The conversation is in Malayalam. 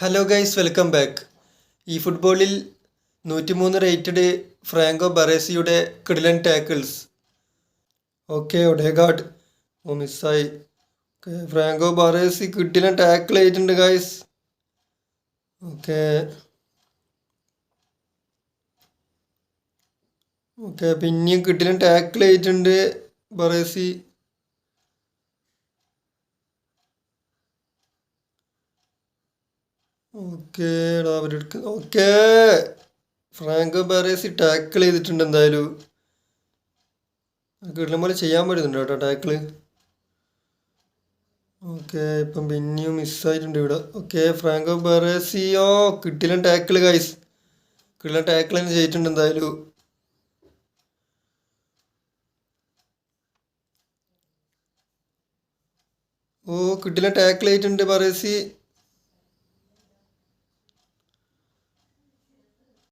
ഹലോ ഗൈസ് വെൽക്കം ബാക്ക് ഈ ഫുട്ബോളിൽ നൂറ്റിമൂന്ന് റേറ്റഡ് ഫ്രാങ്കോ ബറേസിയുടെ കിടിലൻ ടാക്കിൾസ് ഓക്കെ ഒഡേഗാഡ് ഓ മിസ്സായി ഫ്രാങ്കോ ബറേസി കിടിലൻ ടാക്കിൾ ചെയ്തിട്ടുണ്ട് ഗൈസ് ഓക്കെ ഓക്കെ പിന്നെയും കിടിലൻ ടാക്കിൾ ചെയ്തിട്ടുണ്ട് ബറേസി ഓക്കെ അവരെടുക്ക. ഓക്കെ. ഫ്രാങ്കോ ബാരേസി ടാക്കിൾ ചെയ്തിട്ടുണ്ട് എന്തായാലും. കിട്ടുന്ന പോലെ ചെയ്യാൻ പറ്റുന്നുണ്ട് കേട്ടോ ടാക്കിൾ. ഓക്കെ ഇപ്പം പിന്നെയും മിസ്സായിട്ടുണ്ട് ഇവിടെ. ഓക്കെ ഫ്രാങ്കോ ബറേസിയോ? കിട്ടില്ല ടാക്കിൾ ഗൈസ് കിട്ടില്ല ടാക്കിൾ തന്നെ ചെയ്തിട്ടുണ്ട് എന്തായാലും. ഓ കിട്ടില്ല ടാക്കിൾ ചെയ്തിട്ടുണ്ട് ബറേസി.